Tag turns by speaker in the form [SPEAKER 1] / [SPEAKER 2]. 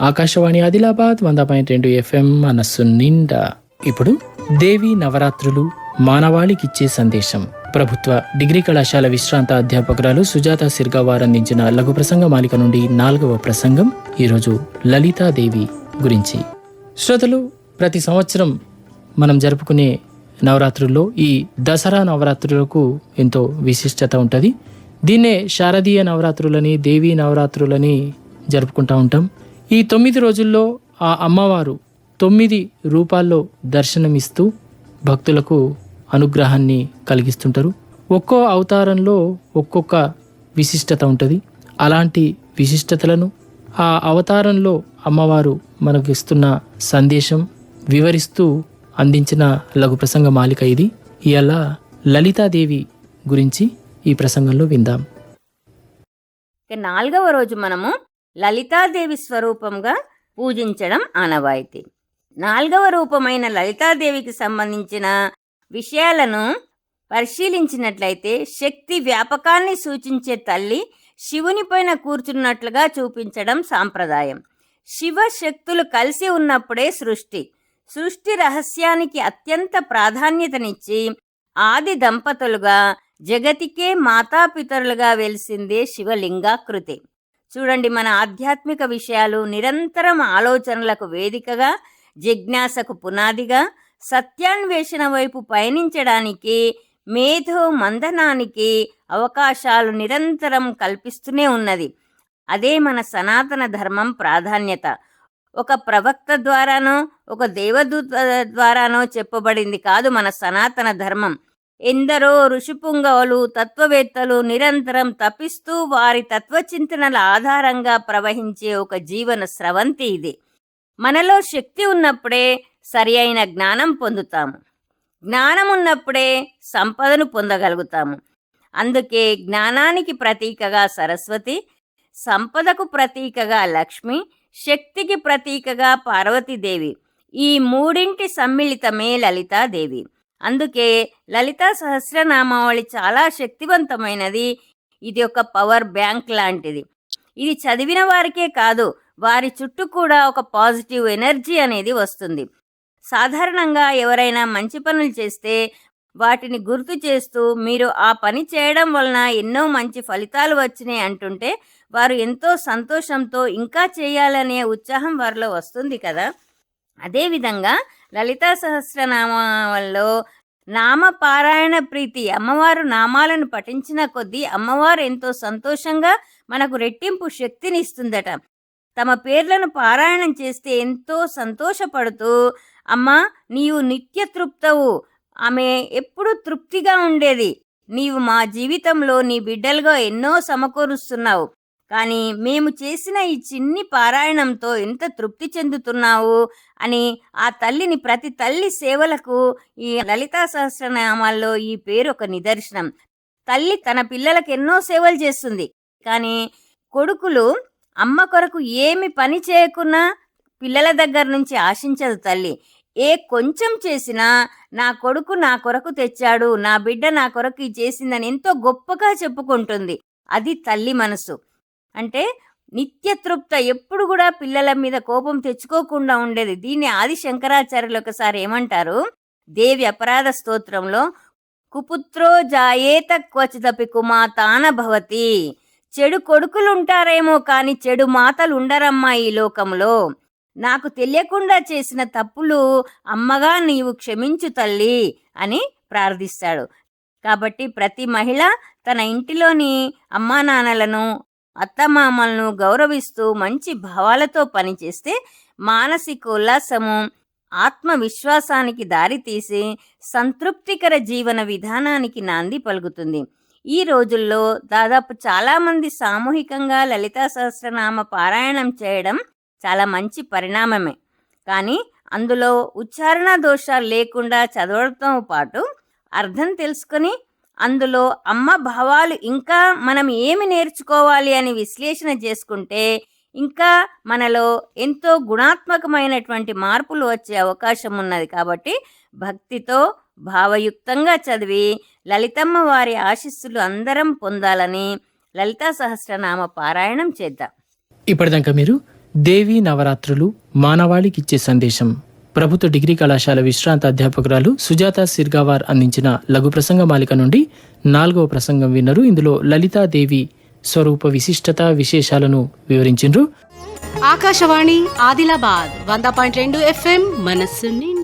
[SPEAKER 1] ఆకాశవాణి ఆదిలాబాద్ వంద పాయింట్ రెండు ఎఫ్ఎం మనస్సు నిండా. ఇప్పుడు దేవి నవరాత్రులు మానవాళికిచ్చే సందేశం. ప్రభుత్వ డిగ్రీ కళాశాల విశ్రాంత అధ్యాపకురాలు సుజాత సిర్గా వారందించిన లఘు ప్రసంగ మాలిక నుండి నాలుగవ ప్రసంగం ఈరోజు లలితాదేవి గురించి. శ్రోతలు ప్రతి సంవత్సరం మనం జరుపుకునే నవరాత్రుల్లో ఈ దసరా నవరాత్రులకు ఎంతో విశిష్టత ఉంటుంది. దీన్నే శారదీయ నవరాత్రులని దేవీ నవరాత్రులని జరుపుకుంటూ ఉంటాం. ఈ తొమ్మిది రోజుల్లో ఆ అమ్మవారు తొమ్మిది రూపాల్లో దర్శనమిస్తూ భక్తులకు అనుగ్రహాన్ని కలిగిస్తుంటారు. ఒక్కో అవతారంలో ఒక్కొక్క విశిష్టత ఉంటుంది. అలాంటి విశిష్టతలను ఆ అవతారంలో అమ్మవారు మనకు ఇస్తున్న సందేశం వివరిస్తూ అందించిన లఘు ప్రసంగ మాలిక ఇది. ఇవాళ లలితాదేవి గురించి ఈ ప్రసంగంలో విందాం.
[SPEAKER 2] నాలుగవ రోజు మనము లలితాదేవి స్వరూపంగా పూజించడం ఆనవాయితీ. నాలుగవ రూపమైన లలితాదేవికి సంబంధించిన విషయాలను పరిశీలించినట్లయితే శక్తి వ్యాపకాన్ని సూచించే తల్లి శివుని పైన కూర్చున్నట్లుగా చూపించడం సాంప్రదాయం. శివ శక్తులు కలిసి ఉన్నప్పుడే సృష్టి. సృష్టి రహస్యానికి అత్యంత ప్రాధాన్యతనిచ్చి ఆది దంపతులుగా జగతికే మాతాపితరులుగా వెలిసిందే శివలింగాకృతి. చూడండి మన ఆధ్యాత్మిక విషయాలు నిరంతరం ఆలోచనలకు వేదికగా జిజ్ఞాసకు పునాదిగా సత్యాన్వేషణ వైపు పయనించడానికి మేధో మందనానికి అవకాశాలు నిరంతరం కల్పిస్తూనే ఉన్నది. అదే మన సనాతన ధర్మం ప్రాధాన్యత. ఒక ప్రవక్త ద్వారానో ఒక దేవదూత ద్వారానో చెప్పబడింది కాదు మన సనాతన ధర్మం. ఎందరో ఋషిపుంగవులు తత్వవేత్తలు నిరంతరం తపిస్తూ వారి తత్వచింతనల ఆధారంగా ప్రవహించే ఒక జీవన స్రవంతి ఇది. మనలో శక్తి ఉన్నప్పుడే సరి అయిన జ్ఞానం పొందుతాము. జ్ఞానం ఉన్నప్పుడే సంపదను పొందగలుగుతాము. అందుకే జ్ఞానానికి ప్రతీకగా సరస్వతి సంపదకు ప్రతీకగా లక్ష్మి శక్తికి ప్రతీకగా పార్వతీదేవి. ఈ మూడింటి సమ్మిళితమే లలితాదేవి. అందుకే లలితా సహస్రనామావళి చాలా శక్తివంతమైనది. ఇది ఒక పవర్ బ్యాంక్ లాంటిది. ఇది చదివిన వారికే కాదు వారి చుట్టూ కూడా ఒక పాజిటివ్ ఎనర్జీ అనేది వస్తుంది. సాధారణంగా ఎవరైనా మంచి పనులు చేస్తే వాటిని గుర్తు చేస్తూ మీరు ఆ పని చేయడం వలన ఎన్నో మంచి ఫలితాలు వచ్చినాయి అంటుంటే వారు ఎంతో సంతోషంతో ఇంకా చేయాలనే ఉత్సాహం వారిలో వస్తుంది కదా. అదేవిధంగా లలితా సహస్రనామాల్లో నామ పారాయణ ప్రీతి. అమ్మవారు నామాలను పఠించిన కొద్దీ అమ్మవారు ఎంతో సంతోషంగా మనకు రెట్టింపు శక్తిని ఇస్తుందట తమ పేర్లను పారాయణం చేస్తే ఎంతో సంతోషపడుతూ అమ్మా నీవు నిత్య తృప్తవు. ఆమె ఎప్పుడు తృప్తిగా ఉండేది. నీవు మా జీవితంలో నీ బిడ్డలుగా ఎన్నో సమకూరుస్తున్నావు. కానీ మేము చేసిన ఈ చిన్ని పారాయణంతో ఎంత తృప్తి చెందుతున్నావు? అని ఆ తల్లిని ప్రతి తల్లి సేవలకు ఈ లలితా సహస్రనామాల్లో ఈ పేరు ఒక నిదర్శనం. తల్లి తన పిల్లలకు ఎన్నో సేవలు చేస్తుంది. కానీ కొడుకులు అమ్మ కొరకు ఏమి పని చేయకున్నా పిల్లల దగ్గర నుంచి ఆశించదు తల్లి. ఏ కొంచెం చేసినా నా కొడుకు నా కొరకు తెచ్చాడు నా బిడ్డ నా కొరకు చేసిందని ఎంతో గొప్పగా చెప్పుకుంటుంది. అది తల్లి మనసు. అంటే నిత్య తృప్త ఎప్పుడు కూడా పిల్లల మీద కోపం తెచ్చుకోకుండా ఉండేది. దీన్ని ఆది శంకరాచార్యులు ఒకసారి ఏమంటారు? దేవి అపరాధ స్తోత్రంలో కుపుత్రో జాయేత క్వచిదపి కుమాతాన భవతి. చెడు కొడుకులుంటారేమో కానీ చెడు మాతలు ఉండరమ్మా ఈ లోకంలో. నాకు తెలియకుండా చేసిన తప్పులు అమ్మగా నీవు క్షమించు తల్లి అని ప్రార్థిస్తాడు. కాబట్టి ప్రతి మహిళ తన ఇంటిలోని అమ్మా నాన్నలను అత్తమామలను గౌరవిస్తూ మంచి భావాలతో పనిచేస్తే మానసిక ఉల్లాసము ఆత్మవిశ్వాసానికి దారితీసి సంతృప్తికర జీవన విధానానికి నాంది పలుకుతుంది. ఈ రోజుల్లో దాదాపు చాలామంది సామూహికంగా లలితా సహస్రనామ పారాయణం చేయడం చాలా మంచి పరిణామమే. కానీ అందులో ఉచ్చారణ దోషాలు లేకుండా చదవడంతో పాటు అర్థం తెలుసుకొని అందులో అమ్మ భావాలు ఇంకా మనం ఏమి నేర్చుకోవాలి అని విశ్లేషణ చేసుకుంటే ఇంకా మనలో ఎంతో గుణాత్మకమైనటువంటి మార్పులు వచ్చే అవకాశం ఉన్నది కాబట్టి భక్తితో భావయుక్తంగా చదివి లలితమ్మ వారి ఆశీస్సులు అందరం పొందాలని లలితా సహస్రనామ పారాయణం చేద్దాం.
[SPEAKER 1] ఇప్పటిదాకా మీరు దేవీ నవరాత్రులు మానవాళికిచ్చే సందేశం ప్రభుత్వ డిగ్రీ కళాశాల విశ్రాంత అధ్యాపకురాలు సుజాత సిర్గావార్ అందించిన లఘు ప్రసంగ మాలిక నుండి నాలుగవ ప్రసంగం విన్నరు. ఇందులో లలితాదేవి స్వరూప విశిష్టత విశేషాలను వివరించిండ్రు.
[SPEAKER 3] ఆకాశవాణి ఆదిలాబాద్ వంద పాయింట్ రెండు ఎఫ్ఎం మనస్సు నిండా.